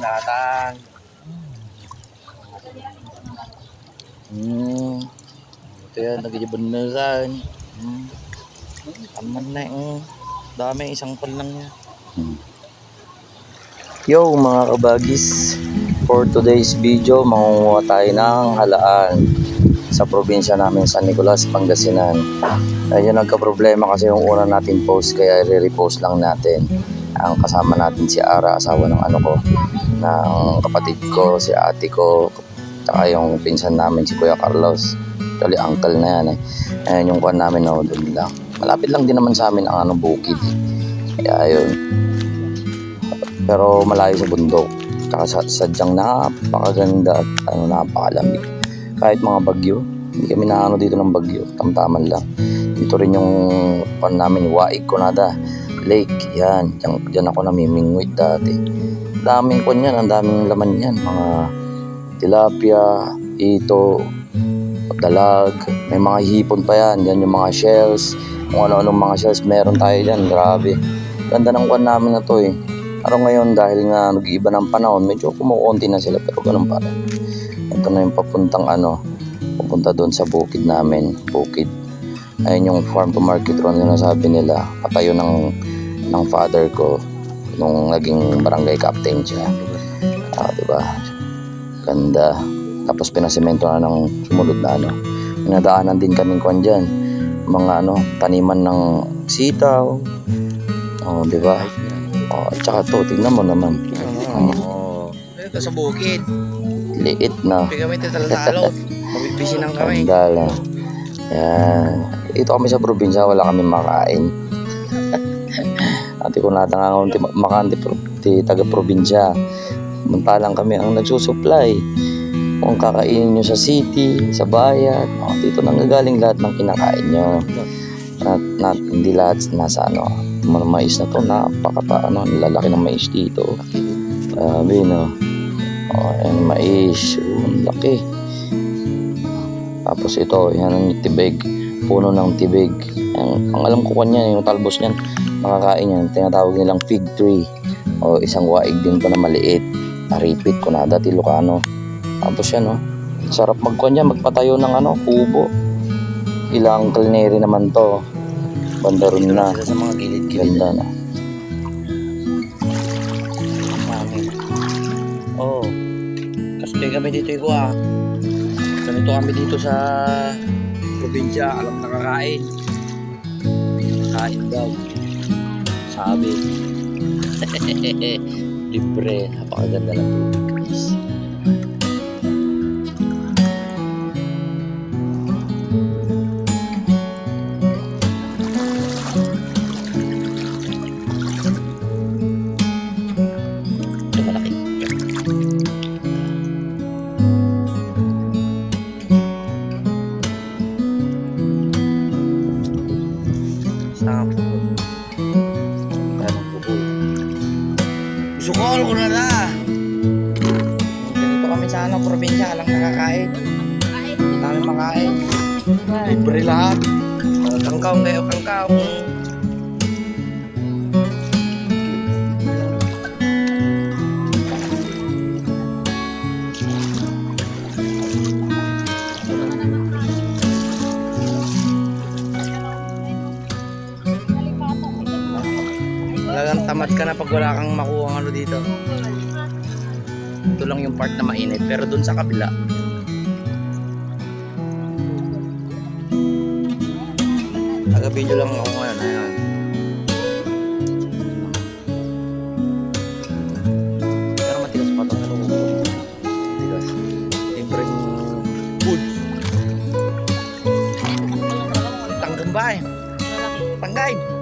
datang. Hmm. Ito yan, nagjabaneran. Hmm. Aman na eh. Dami, isang pan lang yan. Yo mga kabagis, for today's video, mangunguha tayo ng halaan sa probinsya namin San Nicolas, Pangasinan. Ayun nagka-problema kasi yung una natin post kaya re-repost lang natin. Ang kasama natin si Ara, asawa ng ano ko, ng kapatid ko, si ate ko, tsaka yung pinsan namin si Kuya Carlos. Actually, uncle na yan eh. Ayan yung kuhan namin no, doon lang. Malapit lang din naman sa amin ang ano, bukid. Kaya ayun. Pero malayo sa bundok. Tsaka sa, sadyang napakaganda at ano, napakalamig. Kahit mga bagyo, hindi kami naano dito ng bagyo. Tamtaman lang. Dito rin yung pan namin, Waig Conada Lake. Yan, diyan, diyan ako namimingwit dati. Daming kon yan, ang daming laman yan. Mga tilapia, ito, dalag, may mga hipon pa yan. Yan yung mga shells. Kung ano-anong mga shells meron tayo dyan. Grabe. Ganda ng kwan namin na to eh. Pero ngayon dahil nga nag-iiba ng panahon, medyo kumukunti na sila pero ganun pa rin. Ito na yung papuntang ano, papunta doon sa bukid namin, bukid. Ayun yung farm to market run na sabi nila, patayo ng, ng father ko nung naging barangay captain siya. Ah, di ba? Ganda. Tapos pinasemento na ng sumunod na ano. Minadaanan din kaming kwan dyan. Mga ano, taniman ng sitaw. Oh, di ba? Oh, at saka to, tingnan mo naman. Oo. Ito sa bukid. Liit na. Hindi kami tatalalo. Mabibisi ng kami. Ganda lang. Yan. Ito kami sa probinsya, wala kami makain. Ate ko natangangon ti makanti ti taga probinsya. Muntalang kami ang nagsusupply. Kung kakainin nyo sa city, sa bayan, oh, dito nanggagaling lahat ng kinakain nyo. At, na, hindi lahat nasa ano, mga mais na to, napaka pa, ano, nilalaki ng mais dito. Sabi, no. Oh, yan, mais. Oh, ang laki. Tapos ito, yan ang tibig. Puno ng tibig. Ang, ang alam ko kanya, yung talbos niyan, nakakain yan. Tinatawag nilang fig tree. O isang waig din to na maliit. Naripit ko na dati Ilocano. Tapos yan, oh. Sarap magkuhan yan, magpatayo ng ano, kubo. Ilang culinary naman to. Banda rin na. Sa mga gilid-gilid. Ganda na. Oo. Oh. Kasi kami dito iko ah. Ganito kami dito sa probinsya. Alam nakakain. Kain daw. Sabi. Libre. Napakaganda ng tubig, Ano, probinsya, alang nakakain. Kami makain. Libre lahat. Mga Kangkaw kayo, kangkaw. Talagang tamad ka na pag wala kang makuha ano dito. Ito lang yung part na mainit, pero dun sa kabila. Taga-video lang ako ngayon. Ayan. Pero matigas pa ito. Pero matigas. Libreng food. Tanggang ba eh? Tanggay.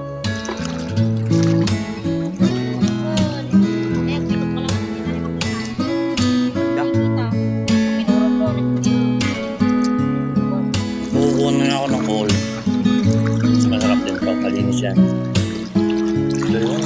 kukunan ako ng coal. Masarap din ito, kalinis yan. Ito yun.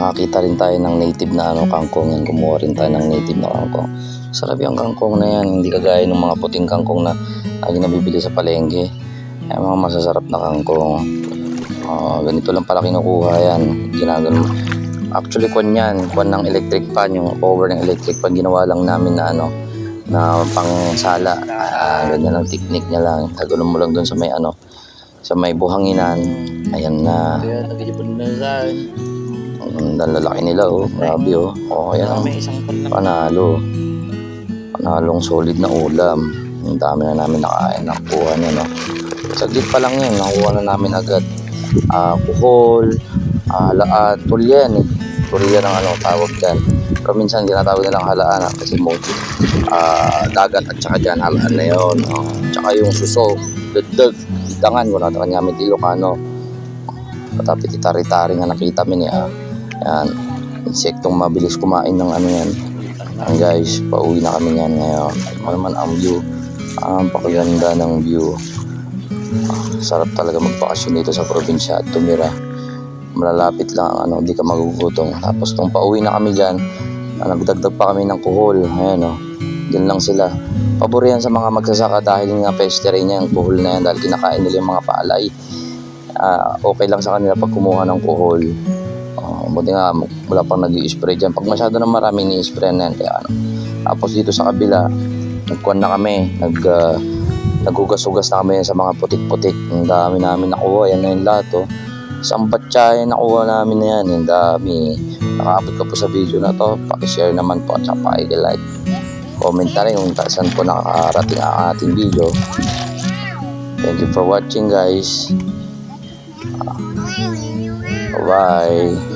nakakita rin tayo ng native na ano, kangkong yan. Kumuha rin tayo ng native na kangkong. Sarap yung kangkong na yan. Hindi kagaya ng mga puting kangkong na lagi nabibili sa palengke. Ay, mga masasarap na kangkong. Ah, ganito lang pala kinukuha yan. Ginagano. Actually, kwan yan. Kwan ng electric fan. Yung over ng electric fan. Ginawa lang namin na ano, na pang sala. Ah, ganyan ang technique niya lang. Tagalon mo lang doon sa may ano, sa may buhanginan. Ayan na. Saan. Ang lalaki nila oh. Grabe oh. Oh, ayan oh. Pan lang. Panalo. Panalong solid na ulam. Ang dami na namin nakain. Nakuha niya no. Saglit pa lang yun. Nakuha na namin agad. Ah, kuhol. Ah, halaan. Tulyan eh. Tulyan ang ano tawag dyan. Pero minsan ginatawag nilang halaan ah, kasi mo ah, dagat at saka dyan halaan na yun. Oh. Tsaka yung suso. Dagdag. Itangan. Wala na kanya Ilocano. Patapit itari-tari nga nakita mi niya. Yan. Insektong mabilis kumain ng ano yan. Yan guys, pauwi na kami yan ngayon. Ano naman ang view. Ang pakaganda ng view. Ah, sarap talaga magbakasyon dito sa probinsya at tumira. Malalapit lang ang ano, di ka magugutom. Tapos nung pauwi na kami dyan, ah, nagdagdag pa kami ng kuhol. Ayan o. Diyan lang sila. Pabor yan sa mga magsasaka dahil nga peste niya yung kuhol na yan dahil kinakain nila yung mga palay. Ah, okay lang sa kanila pag kumuha ng kuhol. Buti nga wala pang nag spray dyan. Pag masyado na marami ni-spray na yan. Kaya ano. Tapos dito sa kabila, nagkuhan na kami. Nag, ah, naghugas-hugas na kami sa mga putik-putik. Ang dami namin nakuha. Yan na yung lahat. Oh. Isang batya yung nakuha namin na yan. Ang dami. Nakaabot ka po sa video na to. Pakishare naman po at saka paki-like. Comment na rin kung saan po nakakarating ang ating video. Thank you for watching guys. Bye.